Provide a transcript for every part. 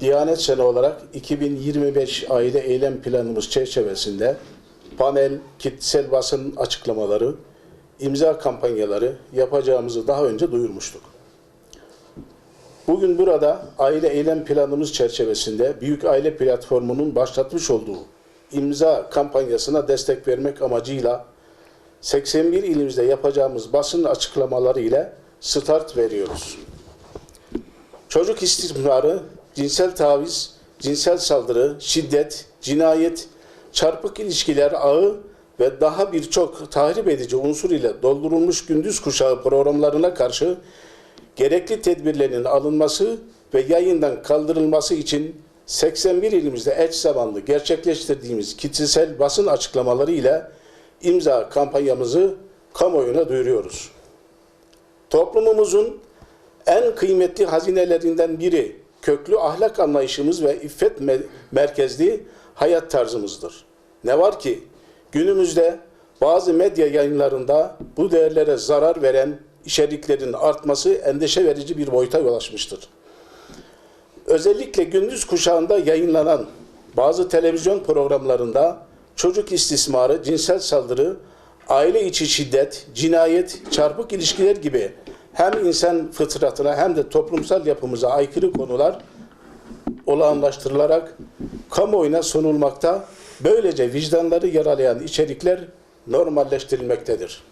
Diyanet Sene olarak 2025 aile eylem planımız çerçevesinde panel, kitlesel basın açıklamaları, imza kampanyaları yapacağımızı daha önce duyurmuştuk. Bugün burada aile eylem planımız çerçevesinde Büyük Aile Platformu'nun başlatmış olduğu imza kampanyasına destek vermek amacıyla 81 ilimizde yapacağımız basın açıklamaları ile start veriyoruz. Çocuk istismarı, cinsel taviz, cinsel saldırı, şiddet, cinayet, çarpık ilişkiler ağı ve daha birçok tahrip edici unsur ile doldurulmuş gündüz kuşağı programlarına karşı gerekli tedbirlerin alınması ve yayından kaldırılması için 81 ilimizde eş zamanlı gerçekleştirdiğimiz kitlesel basın açıklamaları ile imza kampanyamızı kamuoyuna duyuruyoruz. Toplumumuzun en kıymetli hazinelerinden biri köklü ahlak anlayışımız ve iffet me- merkezli hayat tarzımızdır. Ne var ki günümüzde bazı medya yayınlarında bu değerlere zarar veren içeriklerin artması endişe verici bir boyuta yol açmıştır. Özellikle gündüz kuşağında yayınlanan bazı televizyon programlarında çocuk istismarı, cinsel saldırı, aile içi şiddet, cinayet, çarpık ilişkiler gibi hem insan fıtratına hem de toplumsal yapımıza aykırı konular olağanlaştırılarak kamuoyuna sunulmakta, böylece vicdanları yaralayan içerikler normalleştirilmektedir.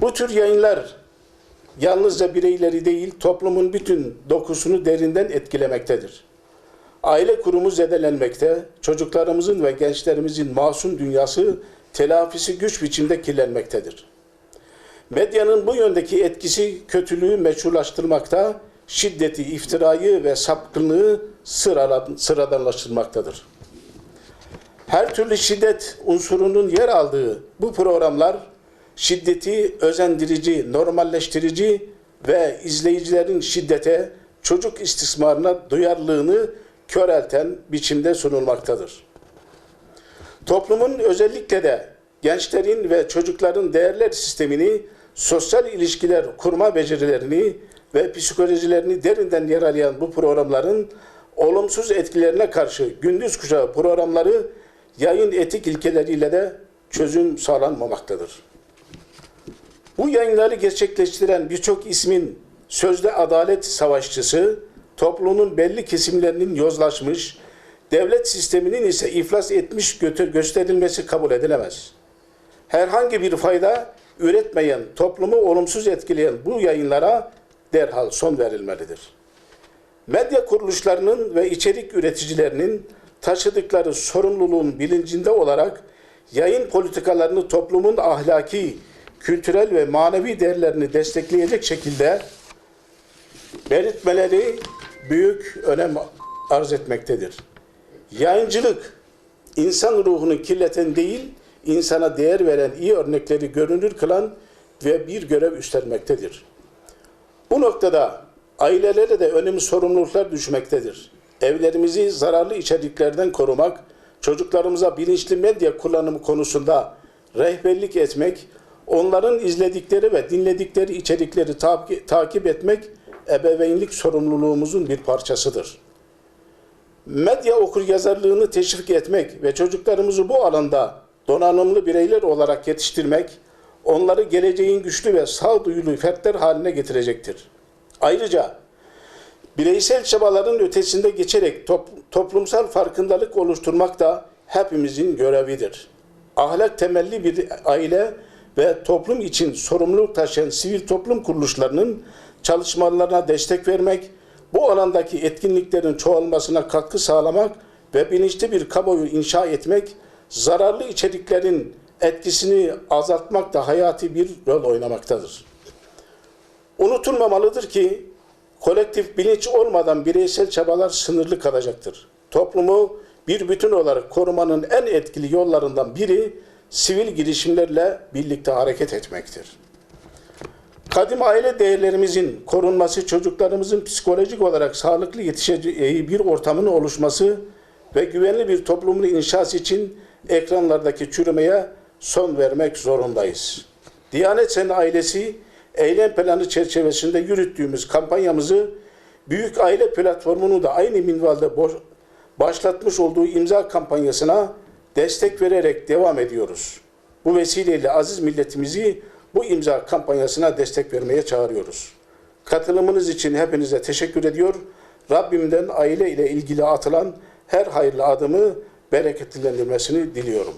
Bu tür yayınlar yalnızca bireyleri değil, toplumun bütün dokusunu derinden etkilemektedir. Aile kurumu zedelenmekte, çocuklarımızın ve gençlerimizin masum dünyası telafisi güç biçimde kirlenmektedir. Medyanın bu yöndeki etkisi kötülüğü meçhulaştırmakta, şiddeti, iftirayı ve sapkınlığı sıradanlaştırmaktadır. Her türlü şiddet unsurunun yer aldığı bu programlar şiddeti özendirici, normalleştirici ve izleyicilerin şiddete, çocuk istismarına duyarlılığını körelten biçimde sunulmaktadır. Toplumun özellikle de gençlerin ve çocukların değerler sistemini, sosyal ilişkiler kurma becerilerini ve psikolojilerini derinden yaralayan bu programların olumsuz etkilerine karşı gündüz kuşağı programları yayın etik ilkeleriyle de çözüm sağlanmamaktadır. Bu yayınları gerçekleştiren birçok ismin sözde adalet savaşçısı, toplumun belli kesimlerinin yozlaşmış, devlet sisteminin ise iflas etmiş gösterilmesi kabul edilemez. Herhangi bir fayda üretmeyen, toplumu olumsuz etkileyen bu yayınlara derhal son verilmelidir. Medya kuruluşlarının ve içerik üreticilerinin taşıdıkları sorumluluğun bilincinde olarak yayın politikalarını toplumun ahlaki, kültürel ve manevi değerlerini destekleyecek şekilde belirtmeleri büyük önem arz etmektedir. Yayıncılık, insan ruhunu kirleten değil, insana değer veren iyi örnekleri görünür kılan ve bir görev üstlenmektedir. Bu noktada ailelere de önemli sorumluluklar düşmektedir. Evlerimizi zararlı içeriklerden korumak, çocuklarımıza bilinçli medya kullanımı konusunda rehberlik etmek, onların izledikleri ve dinledikleri içerikleri takip etmek ebeveynlik sorumluluğumuzun bir parçasıdır. Medya okuryazarlığını teşvik etmek ve çocuklarımızı bu alanda donanımlı bireyler olarak yetiştirmek, onları geleceğin güçlü ve sağduyulu fertler haline getirecektir. Ayrıca bireysel çabaların ötesinde geçerek top- toplumsal farkındalık oluşturmak da hepimizin görevidir. Ahlak temelli bir aile ve toplum için sorumluluk taşıyan sivil toplum kuruluşlarının çalışmalarına destek vermek, bu alandaki etkinliklerin çoğalmasına katkı sağlamak ve bilinçli bir kamuoyu inşa etmek, zararlı içeriklerin etkisini azaltmak da hayati bir rol oynamaktadır. Unutulmamalıdır ki kolektif bilinç olmadan bireysel çabalar sınırlı kalacaktır. Toplumu bir bütün olarak korumanın en etkili yollarından biri sivil girişimlerle birlikte hareket etmektir. Kadim aile değerlerimizin korunması, çocuklarımızın psikolojik olarak sağlıklı yetişeceği bir ortamın oluşması ve güvenli bir toplumun inşası için ekranlardaki çürümeye son vermek zorundayız. Diyanet Sen ailesi eylem planı çerçevesinde yürüttüğümüz kampanyamızı Büyük Aile Platformu'nu da aynı minvalde başlatmış olduğu imza kampanyasına destek vererek devam ediyoruz. Bu vesileyle aziz milletimizi bu imza kampanyasına destek vermeye çağırıyoruz. Katılımınız için hepinize teşekkür ediyor. Rabbimden aile ile ilgili atılan her hayırlı adımı bereketlendirmesini diliyorum.